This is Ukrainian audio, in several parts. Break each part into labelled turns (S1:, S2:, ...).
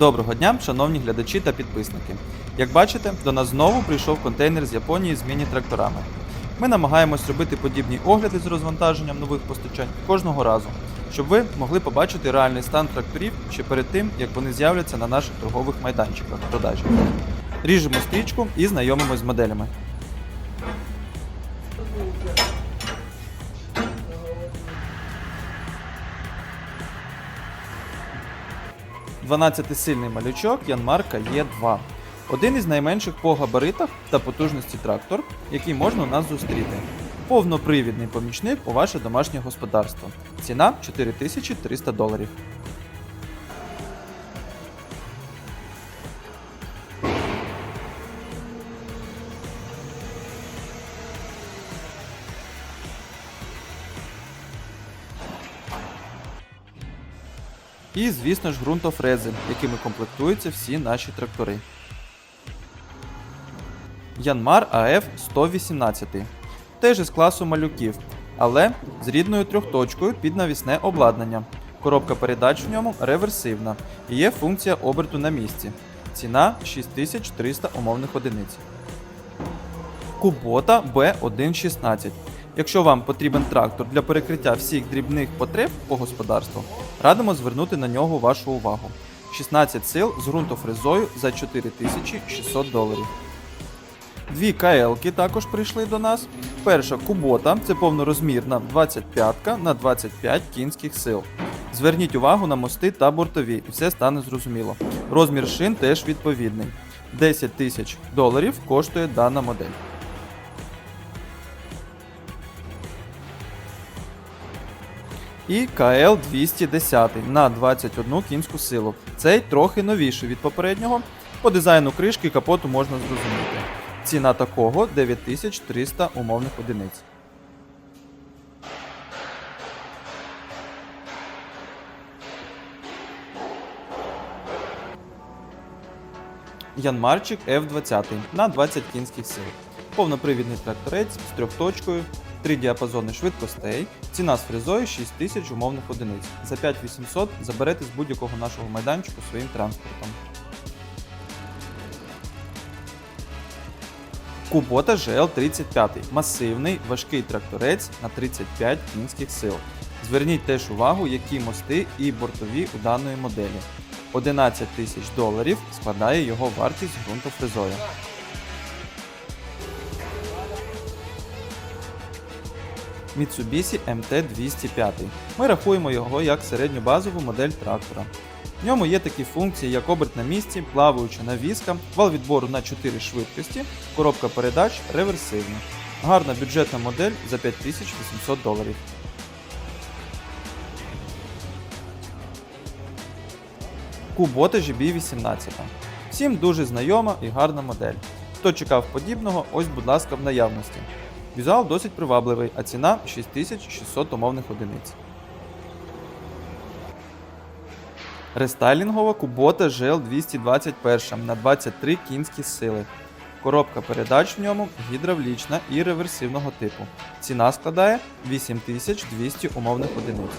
S1: Доброго дня, шановні глядачі та підписники. Як бачите, до нас знову прийшов контейнер з Японії з міні-тракторами. Ми намагаємось робити подібні огляди з розвантаженням нових постачань кожного разу, щоб ви могли побачити реальний стан тракторів ще перед тим, як вони з'являться на наших торгових майданчиках продажі. Ріжемо стрічку і знайомимось з моделями. – 12-сильний малючок Янмарка Є2. Один із найменших по габаритах та потужності трактор, який можна у нас зустріти. Повнопривідний помічник у ваше домашнє господарство. Ціна 4300 доларів. І, звісно ж, ґрунтофрези, якими комплектуються всі наші трактори. Янмар АФ 118. Теж із класу малюків, але з рідною трьохточкою під навісне обладнання. Коробка передач в ньому реверсивна і є функція оберту на місці. Ціна 6300 умовних одиниць. Кубота B116. Якщо вам потрібен трактор для перекриття всіх дрібних потреб по господарству, радимо звернути на нього вашу увагу. 16 сил з ґрунтофрезою за 4600 доларів. Дві КЛ-ки також прийшли до нас. Перша кубота це повнорозмірна 25 на 25 кінських сил. Зверніть увагу на мости та бортові, і все стане зрозуміло. Розмір шин теж відповідний. 10 тисяч доларів коштує дана модель. І КЛ 210 на 21 кінську силу. Цей трохи новіший від попереднього. По дизайну кришки і капоту можна зрозуміти. Ціна такого 9300 умовних одиниць. Янмарчик F20 на 20 кінських сил. Повнопривідний тракторець з трьохточкою, три діапазони швидкостей, ціна з фрезою 6000 умовних одиниць. За 5800 заберете з будь-якого нашого майданчику своїм транспортом. Кубота GL35 масивний важкий тракторець на 35 кінських сил. Зверніть теж увагу, які мости і бортові у даної моделі. 11 тисяч доларів складає його вартість ґрунтофрезою. Mitsubishi MT205. Ми рахуємо його як середньобазову модель трактора. В ньому є такі функції, як оберт на місці, плаваюча навіска, вал відбору на 4 швидкості, коробка передач реверсивна. Гарна бюджетна модель за 5800 доларів. Кубота GB18. Всім дуже знайома і гарна модель. Хто чекав подібного, ось, будь ласка, в наявності. Візуал досить привабливий, а ціна 6600 умовних одиниць. Рестайлінгова кубота GL221 на 23 кінські сили. Коробка передач в ньому гідравлічна і реверсивного типу. Ціна складає 8200 умовних одиниць.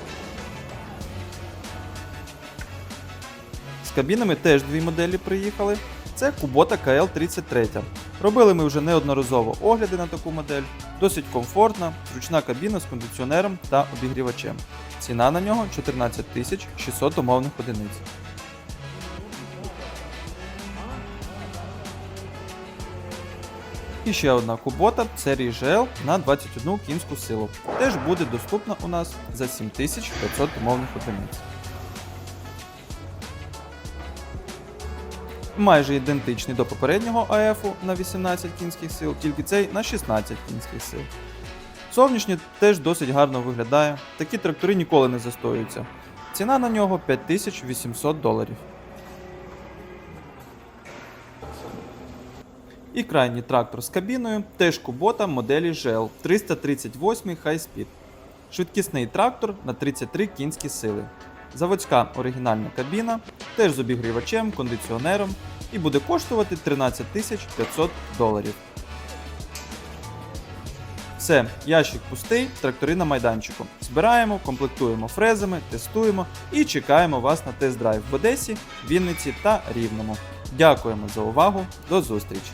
S1: З кабінами теж дві моделі приїхали. Це Kubota KL33. Робили ми вже неодноразово огляди на таку модель. Досить комфортна, зручна кабіна з кондиціонером та обігрівачем. Ціна на нього 14 600 умовних одиниць. І ще одна кубота серії GL на 21 кінську силу. Теж буде доступна у нас за 7500 умовних одиниць. Майже ідентичний до попереднього АФу на 18 кінських сил, тільки цей на 16 кінських сил. Зовнішнє теж досить гарно виглядає, такі трактори ніколи не застоюються. Ціна на нього 5800 доларів. І крайній трактор з кабіною теж кубота моделі GL 338 High Speed. Швидкісний трактор на 33 кінські сили. Заводська оригінальна кабіна, теж з обігрівачем, кондиціонером і буде коштувати 13 500 доларів. Все, ящик пустий, трактори на майданчику. Збираємо, комплектуємо фрезами, тестуємо і чекаємо вас на тест-драйв в Одесі, Вінниці та Рівному. Дякуємо за увагу. До зустрічі!